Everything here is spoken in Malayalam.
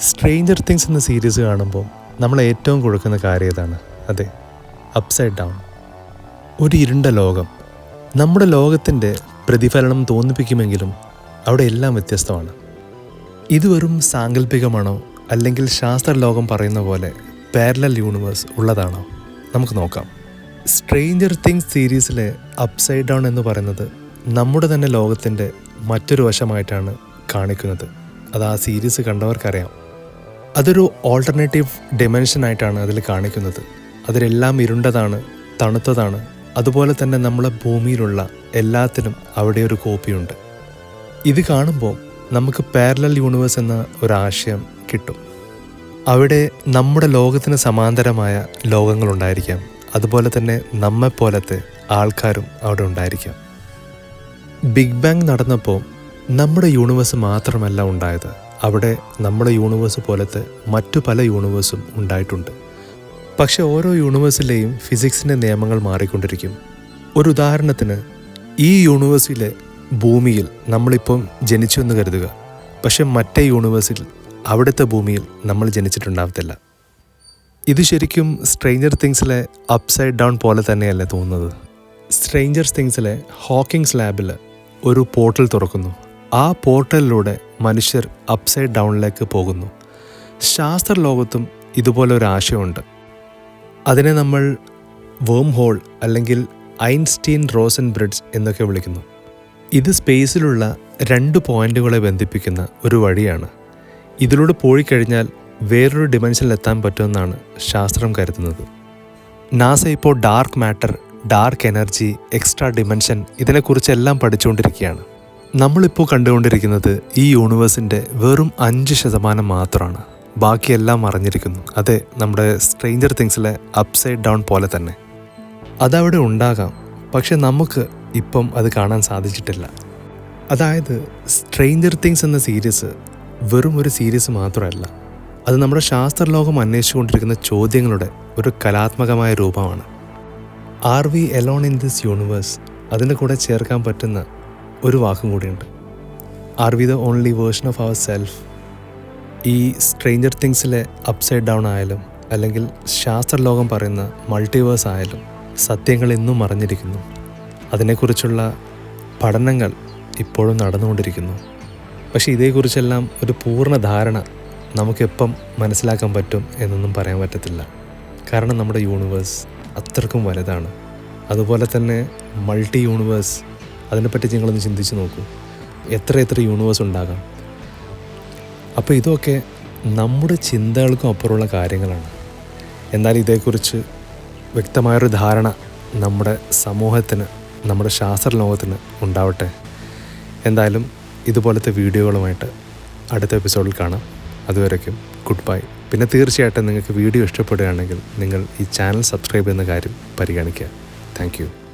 സ്ട്രേഞ്ചർ തിങ്സ് എന്ന സീരീസ് കാണുമ്പോൾ നമ്മൾ ഏറ്റവും കൊടുക്കുന്ന കാര്യം ഇതാണ് അതെ അപ്സൈഡ് ഡൗൺ ഒരു ഇരുണ്ട ലോകം. നമ്മുടെ ലോകത്തിന്റെ പ്രതിഫലനം തോന്നിപ്പിക്കുമെങ്കിലും അവിടെ എല്ലാം വ്യത്യസ്തമാണ്. ഇത് വെറും സാങ്കല്പികമാണോ അല്ലെങ്കിൽ ശാസ്ത്രലോകം പറയുന്ന പോലെ പാരലൽ യൂണിവേഴ്സ് ഉള്ളതാണോ? നമുക്ക് നോക്കാം. സ്ട്രേഞ്ചർ തിങ്സ് സീരീസിലെ അപ്സൈഡ് ഡൗൺ എന്ന് പറയുന്നത് നമ്മുടെ തന്നെ ലോകത്തിന്റെ മറ്റൊരു വശമായിട്ടാണ് കാണിക്കുന്നത്. അത് ആ സീരീസ് കണ്ടവർക്കറിയാം. അതൊരു ഓൾട്ടർനേറ്റീവ് ഡിമെൻഷനായിട്ടാണ് അതിൽ കാണിക്കുന്നത്. അതിലെല്ലാം ഇരുണ്ടതാണ് തണുത്തതാണ്. അതുപോലെ തന്നെ നമ്മളെ ഭൂമിയിലുള്ള എല്ലാത്തിനും അവിടെ ഒരു കോപ്പിയുണ്ട് ഇത് കാണുമ്പോൾ നമുക്ക് പാരലൽ യൂണിവേഴ്സ് എന്ന ഒരാശയം കിട്ടും. അവിടെ നമ്മുടെ ലോകത്തിന് സമാന്തരമായ ലോകങ്ങളുണ്ടായിരിക്കാം അതുപോലെ തന്നെ നമ്മെപ്പോലത്തെ ആൾക്കാരും അവിടെ ഉണ്ടായിരിക്കാം. ബിഗ് ബാങ് നടന്നപ്പോൾ നമ്മുടെ യൂണിവേഴ്സ് മാത്രമല്ല ഉണ്ടായത്. അവിടെ നമ്മുടെ യൂണിവേഴ്സ് പോലത്തെ മറ്റു പല യൂണിവേഴ്സും ഉണ്ടായിട്ടുണ്ട്. പക്ഷെ ഓരോ യൂണിവേഴ്സിലെയും ഫിസിക്സിന്റെ നിയമങ്ങൾ മാറിക്കൊണ്ടിരിക്കും. ഒരു ഉദാഹരണത്തിന് ഈ യൂണിവേഴ്സിലെ ഭൂമിയിൽ നമ്മളിപ്പം ജനിച്ചു എന്ന് കരുതുക. പക്ഷെ മറ്റേ യൂണിവേഴ്സിൽ അവിടുത്തെ ഭൂമിയിൽ നമ്മൾ ജനിച്ചിട്ടുണ്ടാവത്തില്ല. ഇത് ശരിക്കും സ്ട്രെയിഞ്ചർ തിങ്സിലെ അപ്സൈഡ് ഡൗൺ പോലെ തന്നെയല്ലേ തോന്നുന്നത്? സ്ട്രെയിഞ്ചർ തിങ്സിലെ ഹോക്കിങ്സ് ലാബിൽ ഒരു പോർട്ടൽ തുറക്കുന്നു. ആ പോർട്ടലിലൂടെ മനുഷ്യർ അപ്സൈഡ് ഡൗണിലേക്ക് പോകുന്നു. ശാസ്ത്രലോകത്തും ഇതുപോലെ ഒരു ആശയമുണ്ട് അതിനെ നമ്മൾ വേം ഹോൾ അല്ലെങ്കിൽ ഐൻസ്റ്റീൻ റോസൻ ബ്രിഡ്ജ് എന്നൊക്കെ വിളിക്കുന്നു. ഇത് സ്പേസിലുള്ള രണ്ട് പോയിന്റുകളെ ബന്ധിപ്പിക്കുന്ന ഒരു വഴിയാണ്. ഇതിലൂടെ പോയിക്കഴിഞ്ഞാൽ വേറൊരു ഡിമെൻഷനിൽ എത്താൻ പറ്റുമെന്നാണ് ശാസ്ത്രം കരുതുന്നത്. നാസ ഇപ്പോൾ dark matter dark energy extra dimension ഇതിനെക്കുറിച്ചെല്ലാം പഠിച്ചുകൊണ്ടിരിക്കുകയാണ്. നമ്മളിപ്പോൾ കണ്ടുകൊണ്ടിരിക്കുന്നത് ഈ യൂണിവേഴ്സിന്റെ വെറും അഞ്ച് ശതമാനം മാത്രമാണ് ബാക്കിയെല്ലാം അറിഞ്ഞിരിക്കുന്നു. അതെ നമ്മുടെ സ്ട്രേഞ്ചർ തിങ്സിലെ അപ്സൈഡ് ഡൗൺ പോലെ തന്നെ. അതവിടെ ഉണ്ടാകാം. പക്ഷെ നമുക്ക് ഇപ്പം അത് കാണാൻ സാധിച്ചിട്ടില്ല. അതായത് സ്ട്രേഞ്ചർ തിങ്സ് എന്ന സീരീസ് വെറും ഒരു സീരീസ് മാത്രമല്ല. അത് നമ്മുടെ ശാസ്ത്രലോകം അന്വേഷിച്ചുകൊണ്ടിരിക്കുന്ന ചോദ്യങ്ങളുടെ ഒരു കലാത്മകമായ രൂപമാണ്. Are we alone in this universe അതിന്റെ കൂടെ ചേർക്കാൻ പറ്റുന്ന ഒരു വാക്കും കൂടിയുണ്ട്. Are we the only version of our self ഈ സ്ട്രേഞ്ചർ തിങ്സിലെ അപ്സൈഡ് ഡൗൺ ആയാലും അല്ലെങ്കിൽ ശാസ്ത്രലോകം പറയുന്ന മൾട്ടിവേഴ്സ് ആയാലും സത്യങ്ങൾ ഇന്നും മറഞ്ഞിരിക്കുന്നു അതിനെക്കുറിച്ചുള്ള പഠനങ്ങൾ ഇപ്പോഴും നടന്നുകൊണ്ടിരിക്കുന്നു. പക്ഷേ ഇതേക്കുറിച്ചെല്ലാം ഒരു പൂർണ ധാരണ നമുക്കെപ്പം മനസ്സിലാക്കാൻ പറ്റും എന്നൊന്നും പറയാൻ പറ്റത്തില്ല. കാരണം നമ്മുടെ യൂണിവേഴ്സ് അത്രക്കും വലുതാണ്. അതുപോലെ തന്നെ മൾട്ടി യൂണിവേഴ്സ് അതിനെപ്പറ്റി നിങ്ങളൊന്ന് ചിന്തിച്ച് നോക്കൂ. എത്ര എത്ര യൂണിവേഴ്സ് ഉണ്ടാകാം. അപ്പോൾ ഇതൊക്കെ നമ്മുടെ ചിന്തകൾക്കും അപ്പുറമുള്ള കാര്യങ്ങളാണ്. എന്നാൽ ഇതേക്കുറിച്ച് വ്യക്തമായൊരു ധാരണ നമ്മുടെ സമൂഹത്തിന് നമ്മുടെ ശാസ്ത്രലോകത്തിന് ഉണ്ടാവട്ടെ. എന്തായാലും ഇതുപോലത്തെ വീഡിയോകളുമായിട്ട് അടുത്ത എപ്പിസോഡിൽ കാണാം. അതുവരയ്ക്കും ഗുഡ് ബൈ പിന്നെ തീർച്ചയായിട്ടും നിങ്ങൾക്ക് വീഡിയോ ഇഷ്ടപ്പെടുകയാണെങ്കിൽ നിങ്ങൾ ഈ ചാനൽ സബ്സ്ക്രൈബ് ചെയ്യുന്ന കാര്യം പരിഗണിക്കുക. താങ്ക്